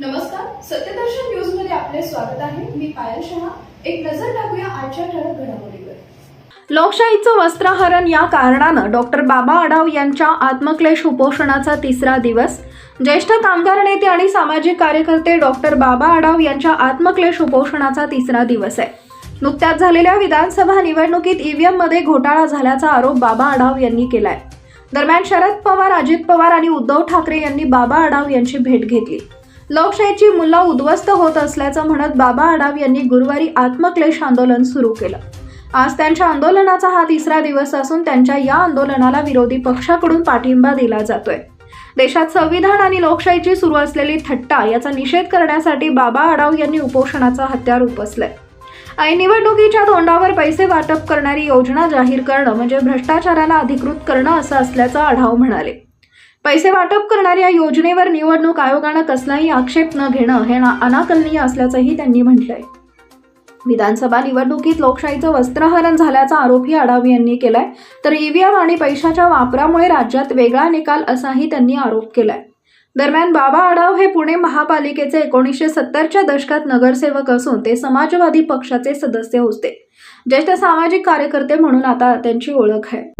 नमस्कार सत्यदर्शन न्यूजमध्ये आपले स्वागत आहे. मी पायल शहा. एक नजर टाकूया आजच्या ठळक घडामोडीवर. लोकशाहीचं वस्त्रहरण या कारणानं डॉक्टर बाबा आढाव यांच्या आत्मक्लेश उपोषणाचा तिसरा दिवस. ज्येष्ठ कामगार नेते आणि सामाजिक कार्यकर्ते डॉक्टर बाबा आढाव यांच्या आत्मक्लेश उपोषणाचा तिसरा दिवस आहे. नुकत्याच झालेल्या विधानसभा निवडणुकीत ईव्हीएममध्ये घोटाळा झाल्याचा आरोप बाबा आढाव यांनी केलाय. दरम्यान शरद पवार अजित पवार आणि उद्धव ठाकरे यांनी बाबा आढाव यांची भेट घेतली. लोकशाहीची मुलं उद्ध्वस्त होत असल्याचं म्हणत बाबा आडाव यांनी गुरुवारी आत्मक्लेश आंदोलन सुरू केलं. आज त्यांच्या आंदोलनाचा हा तिसरा दिवस असून त्यांच्या या आंदोलनाला विरोधी पक्षाकडून पाठिंबा दिला जातोय. देशात संविधान आणि लोकशाहीची सुरू असलेली थट्टा याचा निषेध करण्यासाठी बाबा आडाव यांनी उपोषणाचा हत्यार उपसलंय. आणि निवडणुकीच्या तोंडावर पैसे वाटप करणारी योजना जाहीर करणं म्हणजे भ्रष्टाचाराला अधिकृत करणं असं असल्याचं आढाव म्हणाले. पैसे वाटप करणाऱ्या योजनेवर निवडणूक आयोगानं कसलाही आक्षेप न घेणं हे ना- अनाकलनीय असल्याचंही त्यांनी म्हटलंय. विधानसभा निवडणुकीत लोकशाहीचं वस्त्रहरण झाल्याचा आरोपही आढाव यांनी केलाय तर ईव्हीएम आणि पैशाच्या वापरामुळे राज्यात वेगळा निकाल असाही त्यांनी आरोप केलाय. दरम्यान बाबा आढाव हे पुणे महापालिकेचे एकोणीसशे सत्तरच्या दशकात नगरसेवक असून ते समाजवादी पक्षाचे सदस्य होते. ज्येष्ठ सामाजिक कार्यकर्ते म्हणून आता त्यांची ओळख आहे.